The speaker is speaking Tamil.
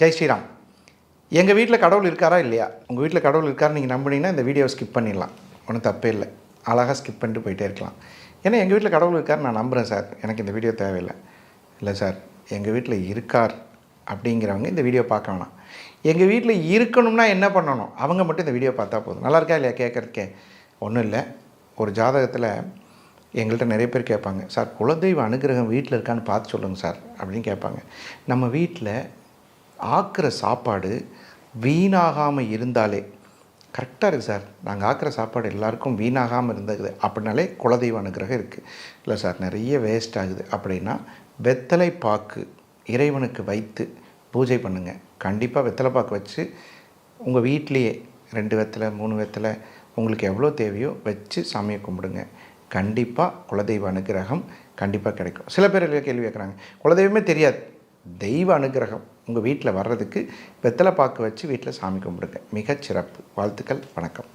ஜெய் ஸ்ரீராம். எங்கள் வீட்டில் கடவுள் இருக்காரா இல்லையா? உங்கள் வீட்டில் கடவுள் இருக்காரு நீங்கள் நம்புனீங்கன்னா இந்த வீடியோவை ஸ்கிப் பண்ணிடலாம். ஒன்றும் தப்பே இல்லை. அழகாக ஸ்கிப் பண்ணிட்டு போயிட்டே இருக்கலாம். ஏன்னா எங்கள் வீட்டில் கடவுள் இருக்கார் நான் நம்புகிறேன் சார். எனக்கு இந்த வீடியோ தேவையில்லை. இல்லை சார் எங்கள் வீட்டில் இருக்கார் அப்படிங்கிறவங்க இந்த வீடியோ பார்க்க வேணாம். எங்கள் வீட்டில் இருக்கணும்னா என்ன பண்ணணும்? அவங்க மட்டும் இந்த வீடியோ பார்த்தா போதும். நல்லா இருக்கா இல்லையா கேட்குறதுக்கே? ஒன்றும் இல்லை. ஒரு ஜாதகத்தில் எங்கள்கிட்ட நிறைய பேர் கேட்பாங்க சார் குலதெய்வ அனுகிரகம் வீட்டில் இருக்கான்னு பார்த்து சொல்லுங்கள் சார் அப்படின்னு கேட்பாங்க. நம்ம வீட்டில் ஆக்குற சாப்பாடு வீணாகாமல் இருந்தாலே கரெக்டாக இருக்குது சார். நாங்கள் ஆக்குற சாப்பாடு எல்லாருக்கும் வீணாகாமல் இருந்தது அப்படின்னாலே குலதெய்வ அனுகிரகம் இருக்குது இல்லை சார் நிறைய வேஸ்ட் ஆகுது. அப்படின்னா வெத்தலை பாக்கு இறைவனுக்கு வைத்து பூஜை பண்ணுங்கள் கண்டிப்பாக வெத்தலை பாக்கு வச்சு உங்கள் வீட்லேயே ரெண்டு வெத்தலை மூணு வெத்தலை உங்களுக்கு எவ்வளோ தேவையோ வச்சு சாமியை கும்பிடுங்க. கண்டிப்பாக குலதெய்வ அனுகிரகம் கண்டிப்பாக கிடைக்கும். சில பேர் கேள்வி கேட்குறாங்க குலதெய்வமே தெரியாது. தெய்வ அனுகிரகம். உங்கள் வீட்டில் வர்றதுக்கு வெத்தலை பாக்கு வச்சு வீட்டில் சாமி கும்பிடுங்க. மிகச் சிறப்பு வாழ்த்துக்கள். வணக்கம்.